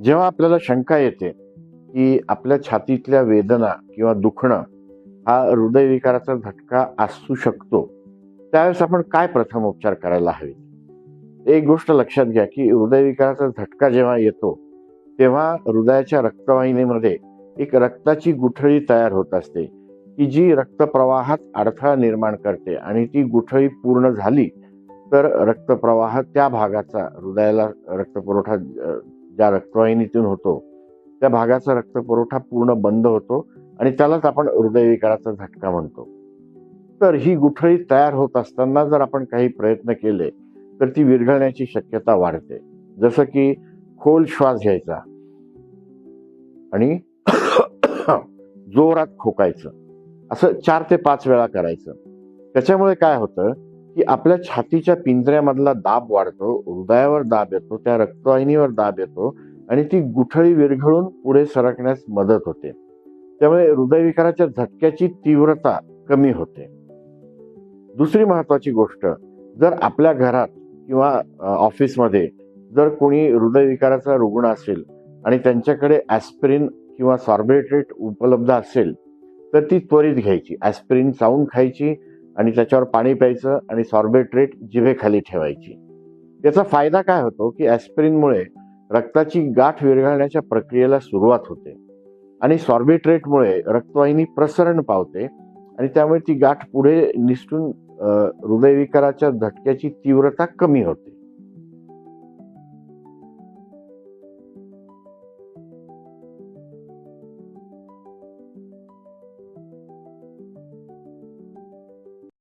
जेव्हा आपल्याला शंका येते की आपल्या छातीतल्या वेदना किंवा दुखणं हा हृदयविकाराचा झटका असू शकतो त्यावेळेस आपण काय प्रथम उपचार करायला हवे एक गोष्ट लक्षात घ्या की हृदयविकाराचा झटका जेव्हा येतो तेव्हा हृदयाच्या रक्तवाहिनीमध्ये एक रक्ताची गुठळी तयार होत असते की जी रक्तप्रवाहात अडथळा निर्माण करते आणि ती गुठळी पूर्ण झाली तर रक्तप्रवाह त्या भागाचा हृदयाला रक्तपुरवठा ज्या रक्तवाहिनीतून होतो त्या भागाचा रक्तपुरवठा पूर्ण बंद होतो आणि त्यालाच आपण हृदयविकाराचा झटका म्हणतो. तर ही गुठळी तयार होत असताना जर आपण काही प्रयत्न केले तर ती विरघळण्याची शक्यता वाढते. जसं की खोल श्वास घ्यायचा आणि जोरात खोकायचं. असं चार ते पाच वेळा करायचं. त्याच्यामुळे काय होतं की आपल्या छातीच्या पिंजऱ्यामधला दाब वाढतो हृदयावर दाब येतो त्या रक्तवाहिनीवर दाब येतो आणि ती गुठळी विरघळून पुढे सरकण्यास मदत होते. त्यामुळे हृदयविकाराच्या झटक्याची तीव्रता कमी होते. दुसरी महत्वाची गोष्ट जर आपल्या घरात किंवा ऑफिसमध्ये जर कोणी हृदयविकाराचा रुग्ण असेल आणि त्यांच्याकडे ॲस्प्रिन किंवा सॉर्बेट्रेट उपलब्ध असेल तर ती त्वरित घ्यायची. ॲस्प्रिन चावून खायची आणि त्याच्यावर पाणी प्यायचं आणि सॉर्बेट्रेट जिभेखाली ठेवायची. त्याचा फायदा काय होतो की ॲस्पिरिनमुळे रक्ताची गाठ विरघळण्याच्या प्रक्रियेला सुरुवात होते आणि सॉर्बेट्रेटमुळे रक्तवाहिनी प्रसरण पावते आणि त्यामुळे ती गाठ पुढे निसटून हृदयविकाराच्या धटक्याची तीव्रता कमी होते.